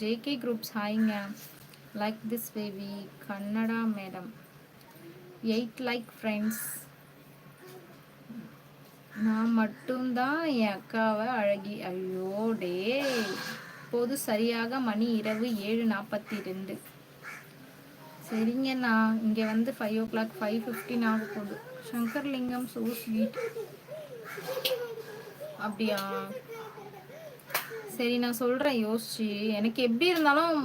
JK groups ஹாய்ங்க like this baby Kannada madam eight like friends நான் மட்டும்தான் என் அக்காவை அழகி ஐயோ டே இப்போது சரியாக மணி இரவு ஏழு நாற்பத்தி ரெண்டு சரிங்கண்ணா இங்கே வந்து five o'clock five fifteen ஆக போகுது. சங்கர்லிங்கம் சோ ஸ்வீட் அப்படியா? சரி நான் சொல்கிறேன் யோசிச்சு. எனக்கு எப்படி இருந்தாலும்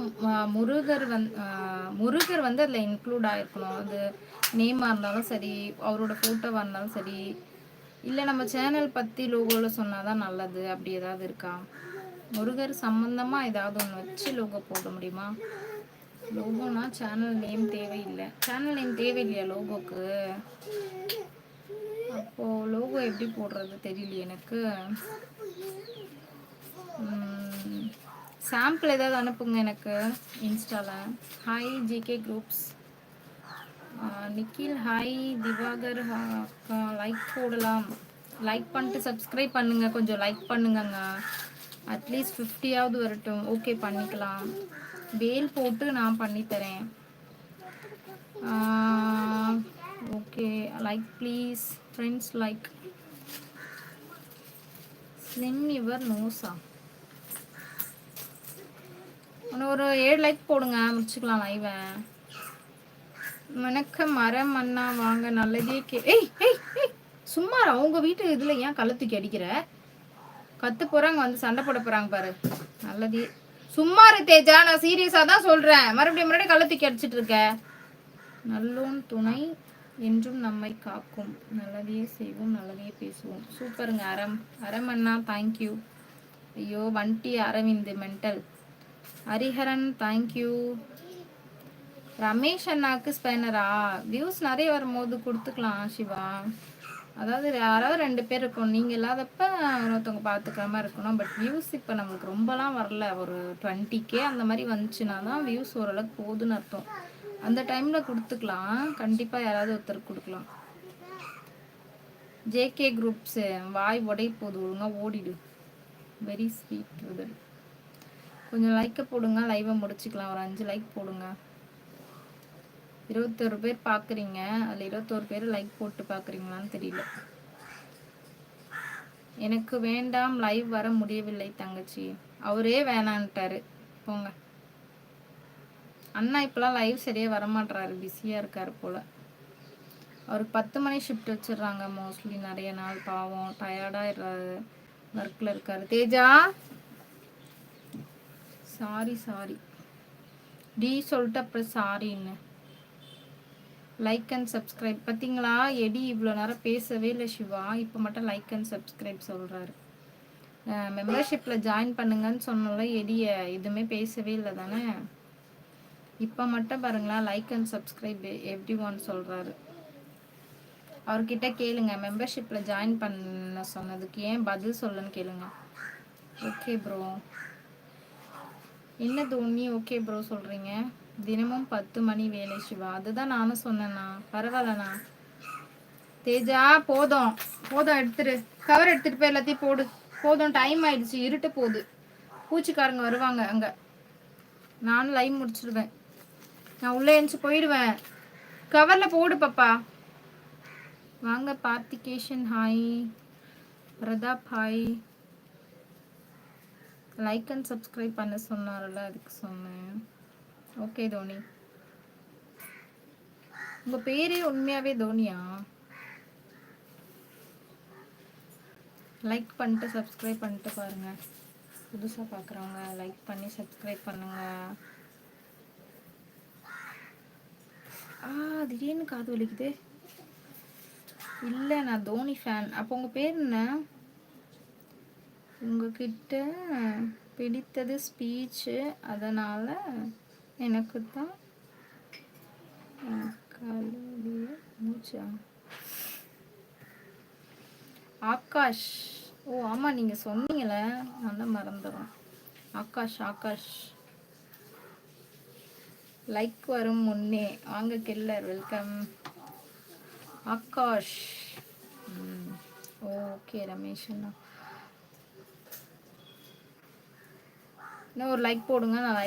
முருகர் வந் முருகர் வந்து அதில் இன்க்ளூட் ஆகிருக்கணும் அது நேமாக இருந்தாலும் சரி அவரோட ஃபோட்டோவாக இருந்தாலும் சரி. இல்லை நம்ம சேனல் பற்றி லோகோவில் சொன்னால் தான் நல்லது. அப்படி ஏதாவது இருக்கா? முருகர் சம்மந்தமாக ஏதாவது ஒன்று வச்சு லோகோ போட முடியுமா? லோகோனா சேனல் நேம் தேவையில்லை. சேனல் நேம் தேவையில்லையா லோகோக்கு அப்போது லோகோ எப்படி போடுறது தெரியல எனக்கு. சாம்பிள் ஏதாவது அனுப்புங்க எனக்கு இன்ஸ்டாவில் hi GK groups Nikhil hi Diwakar like போடலாம். லைக் பண்ணிட்டு சப்ஸ்கிரைப் பண்ணுங்க கொஞ்சம் லைக் பண்ணுங்கங்க. அட்லீஸ்ட் ஃபிஃப்டியாவது வரட்டும். ஓகே பண்ணிக்கலாம். வேல் போட்டு நான் பண்ணித்தரேன் okay like please friends like slim your நோஸா இன்னும் ஒரு ஏழு லைக் போடுங்க முடிச்சுக்கலாம் லைவை மணக்க மரம் மண்ணா வாங்க நல்லதே கே ஏய் ஏய் ஏய் சும்மா அவங்க வீட்டு இதுல ஏன் கள்ளத்துக்கு அடிக்கிற? கத்து போறாங்க வந்து சண்டை போட போறாங்க பாரு. நல்லதே. சும்மா இரு தேஜா நான் சீரியஸா தான் சொல்றேன். மறுபடியும் மறுபடியும் கள்ளத்துக்கு அடிச்சிட்டு இருக்க. நல்லோன் துணை என்றும் நம்மை காக்கும். நல்லதையே செய்வோம் நல்லதையே பேசுவோம். சூப்பருங்க அறம் அறம் அண்ணா தேங்க்யூ ஐயோ வண்டி Aravind mental Hariharan thank you Ramesh அண்ணாக்கு ஸ்பேனரா வியூஸ் நிறைய வரும்போது கொடுத்துக்கலாம் சிவா. அதாவது யாராவது ரெண்டு பேர் இருக்கும் நீங்கள் இல்லாதப்ப ஒருத்தவங்க பார்த்துக்கிற மாதிரி இருக்கணும். பட் வியூஸ் இப்போ நம்மளுக்கு ரொம்பலாம் வரல. ஒரு டுவெண்ட்டி கே அந்த மாதிரி வந்துச்சுன்னா தான் வியூஸ் ஓரளவுக்கு போகுதுன்னு அர்த்தம். அந்த டைமில் கொடுத்துக்கலாம். கண்டிப்பாக யாராவது ஒருத்தருக்கு கொடுக்கலாம். ஜேகே குரூப்ஸு வாய் உடை போது ஒழுங்காக ஓடிடு. வெரி ஸ்வீட் ருதல் கொஞ்சம் லைக்கை போடுங்க. லைவை முடிச்சுக்கலாம். ஒரு அஞ்சு லைக் போடுங்க. இருபத்தொரு பேர் பார்க்குறீங்க அதில் இருபத்தோரு பேர் லைக் போட்டு பார்க்குறீங்களான்னு தெரியல. எனக்கு வேண்டாம். லைவ் வர முடியவில்லை தங்கச்சி. அவரே வேணான்ட்டாரு. போங்க. அண்ணா இப்போலாம் லைவ் சரியாக வரமாட்றாரு. பிஸியாக இருக்காரு போல். அவருக்கு பத்து மணி ஷிஃப்ட் வச்சிடுறாங்க. மோஸ்ட்லி நிறைய நாள். பாவம். டயர்டாகிடுறாரு ஒர்க்கில் இருக்காரு. தேஜா! Sorry sorry. டி சொல்லிட்டு அப்புறம் சாரின்னு. லைக் அண்ட் சப்ஸ்கிரைப் பார்த்தீங்களா எடி இவ்வளோ நேரம் பேசவே இல்லை சிவா. இப்போ மட்டும் லைக் அண்ட் சப்ஸ்கிரைப் சொல்கிறாரு மெம்பர்ஷிப்பில் ஜாயின் பண்ணுங்கன்னு சொன்னோம்ல எடியை. எதுவுமே பேசவே இல்லை தானே? இப்போ மட்டும் பாருங்களேன் like and subscribe everyone சொல்கிறாரு அவர்கிட்ட கேளுங்க மெம்பர்ஷிப்பில் ஜாயின் பண்ண சொன்னதுக்கு ஏன் பதில் சொல்லுன்னு கேளுங்க. ஓகே ப்ரோ என்ன தோனி? ஓகே ப்ரோ சொல்கிறீங்க தினமும் பத்து மணி வேலை சிவா. அதுதான் நானும் சொன்னேண்ணா. பரவாயில்லண்ணா. தேஜா போதும். போதும் எடுத்துரு. கவர் எடுத்துட்டு போய் எல்லாத்தையும் போடு. போதும் டைம் ஆயிடுச்சு. இருட்டு போகுது. பூச்சிக்காரங்க வருவாங்க அங்கே. நானும் லைவ் முடிச்சிடுவேன் நான் உள்ளே எழுந்துச்சு போயிடுவேன். கவரில் போடு பாப்பா. வாங்க Parthikeshan hi Pratap hi like and subscribe பண்ண சொன்னார்ல அதுக்கு சொன்னேன். ஓகே தோனி. உங்க பேரே உண்மையாவே தோனியா? லைக் பண்ணிட்டு சப்ஸ்கிரைப் பண்ணிட்டு பாருங்க. புதுசாக பார்க்குறவங்க லைக் பண்ணி சப்ஸ்கிரைப் பண்ணுங்க. ஆ திடீர்னு காது வலிக்குது. இல்லை நான் தோனி ஃபேன் அப்போ உங்கள் பேர் என்ன? உங்ககிட்ட பிடித்தது ஸ்பீச்சு அதனால் எனக்கு தான் கழுவிய மூச்சா? ஆகாஷ். ஓ ஆமாம் நீங்கள் சொன்னீங்களே நான் மறந்துடும் ஆகாஷ் ஆகாஷ். லைக் வரும் முன்னே. வாங்க killer welcome Akash. Okay Ramesh அண்ணா. இன்னும் ஒரு லைக் போடுங்க நான்